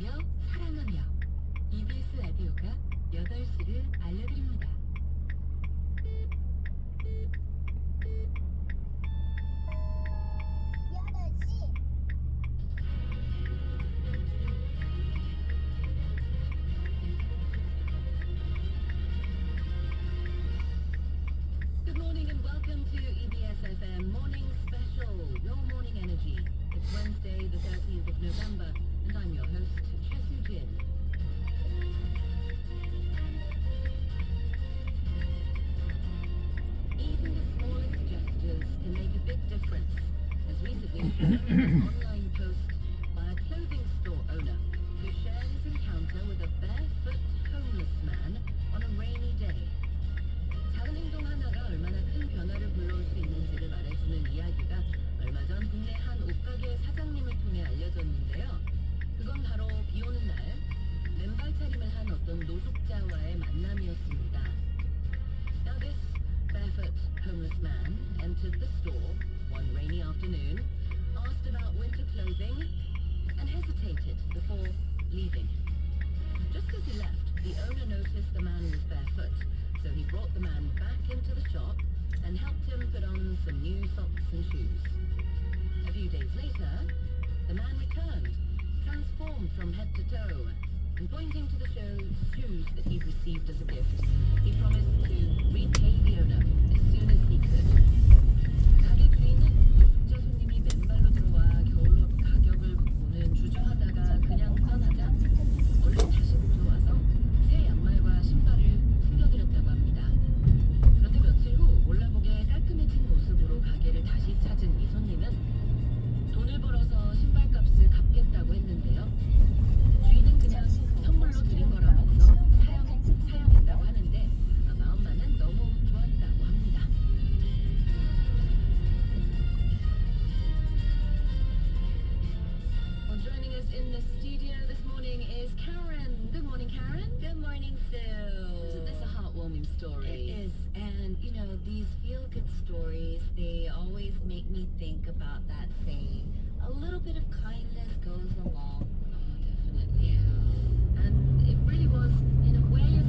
존중하며 사랑하며 EBS 라디오가 8시를 알려드립니다. Good morning and welcome to EBS FM Morning Special, your morning energy. It's Wednesday, the 30th of November. I'm your host, Even the smallest gestures can make a big difference, as recently an online post by a clothing store owner who shared his encounter with a barefoot homeless man leaving. Just as he left, the owner noticed the man was barefoot, so he brought the man back into the shop and helped him put on some new socks and shoes. A few days later, the man returned, transformed from head to toe, and pointing to the show, shoes that he'd received as a gift. story. It is. And, you know, these feel good stories, they always make me think about that saying a little bit of kindness goes a long way. Oh, definitely. Yeah. And it really was, in a way,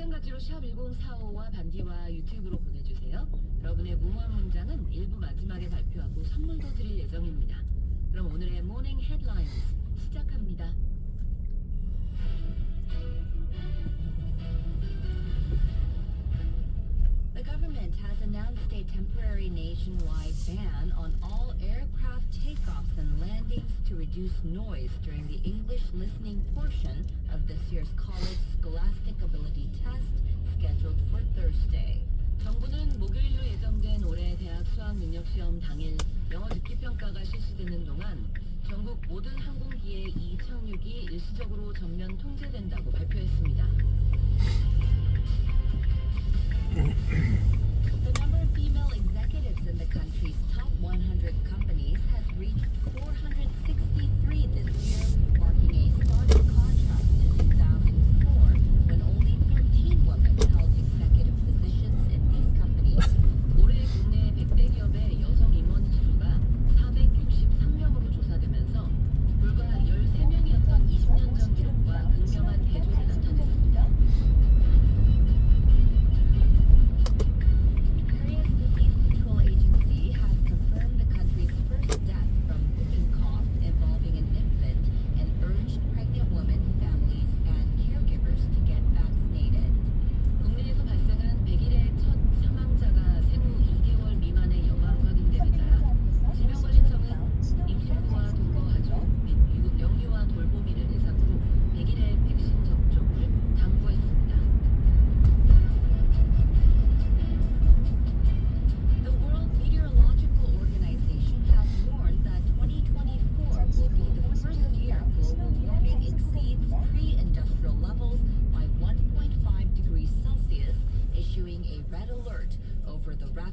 마찬가지로 샵 1045와 반디와 유튜브로 보내주세요. 여러분의 무모한 문장은 일부 마지막에 발표하고 선물도 드릴 예정입니다. 그럼 오늘의 모닝 헤드라인스 시작합니다. reduce noise during the English listening portion of this year's college scholastic ability test scheduled for Thursday. 정부는 목요일로 예정된 올해 대학 수학 능력 시험 당일 영어 듣기 평가가 실시되는 동안 전국 모든 항공기의 이 착륙이 일시적으로 전면 통제된다고 발표했습니다.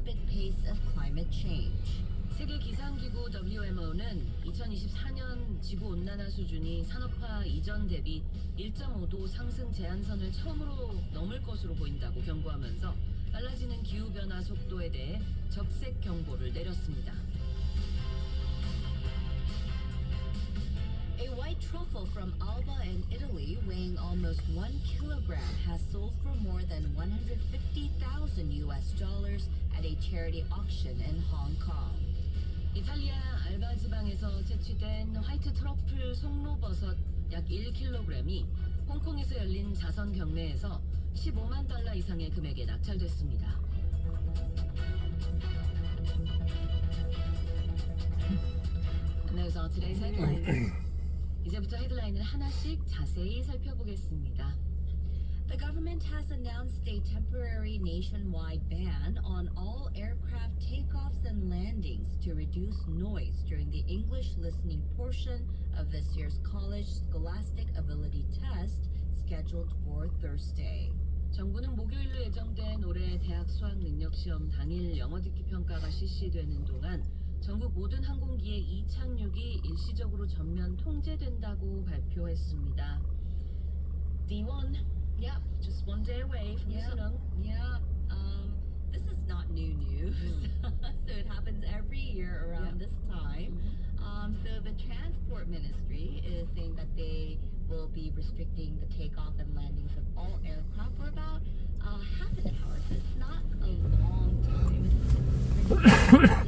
Rapid pace of climate change. 세계 기상기구 WMO는 2024년 지구 온난화 수준이 산업화 이전 대비 1.5도 상승 제한선을 처음으로 넘을 것으로 보인다고 경고하면서 빨라지는 기후 변화 속도에 대해 적색 경보를 내렸습니다. A white truffle from Alba in Italy, weighing almost one kilogram, has sold for more than 150,000 US dollars at a charity auction in Hong Kong. 이탈리아 알바 지방에서 채취된 화이트 트러플 송로버섯 약 1kg이 홍콩에서 열린 자선 경매에서 15만 달러 이상의 금액에 낙찰됐습니다. And those are today's headlines. 이제부터 헤드라인을 하나씩 자세히 살펴보겠습니다. The government has announced a temporary nationwide ban on all aircraft takeoffs and landings to reduce noise during the English listening portion of this year's college scholastic ability test scheduled for Thursday. 정부는 목요일로 예정된 올해 대학 수학 능력 시험 당일 영어 듣기 평가가 실시되는 동안 전국 모든 항공기의 이착륙이 일시적으로 전면 통제된다고 발표했습니다. D1, yep, just one day away from. 수능. Yeah, um, this is not new news. so it happens every year around Yeah. this time. Um, so the Transport Ministry is saying that they will be restricting the takeoff and landings of all aircraft for about uh, half an hour. So it's not a long time.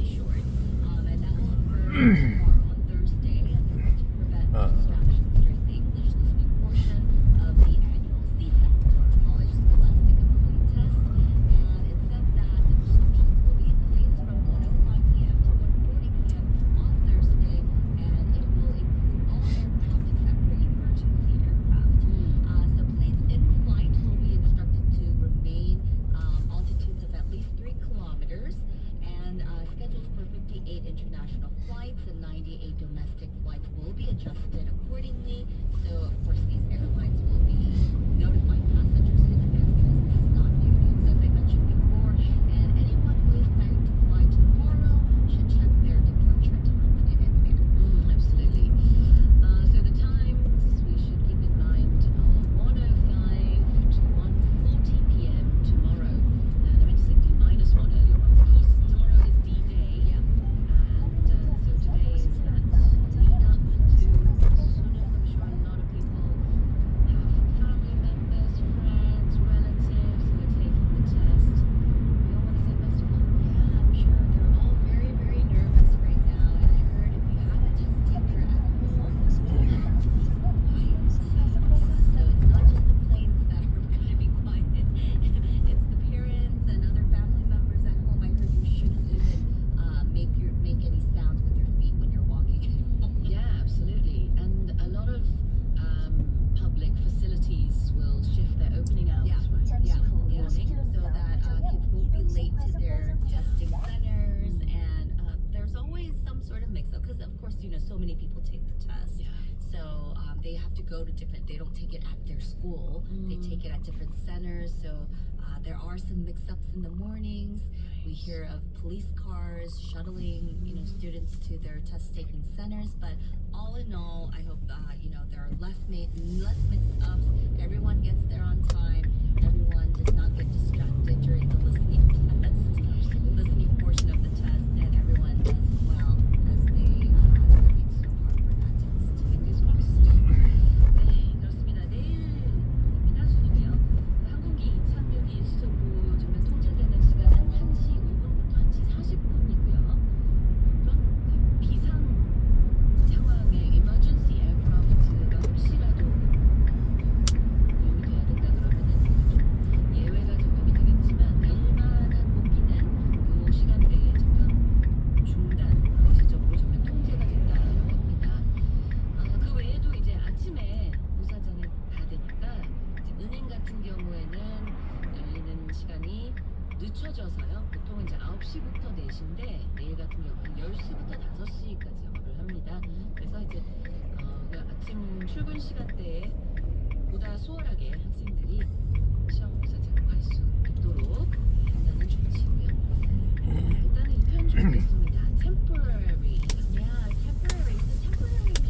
take it at their school. They Mm. take it at different centers. So Uh, there are some mix-ups in the mornings. We hear of police cars shuttling, you know, students to their test-taking centers. But all in all, I hope uh, you know there are less ma- less mix-ups. Everyone gets there on time. Everyone does not get distracted during the listening test, listening portion of the test, 10시부터 5시까지 영업을 합니다. 그래서 이제 어, 그 아침 출근 시간대에 보다 수월하게 학생들이 시험 부사장을 갈수 있도록 판단은 좋지고요. 일단은 이 표현 좀 보겠습니다. temporary. Yeah, temporary. So temporary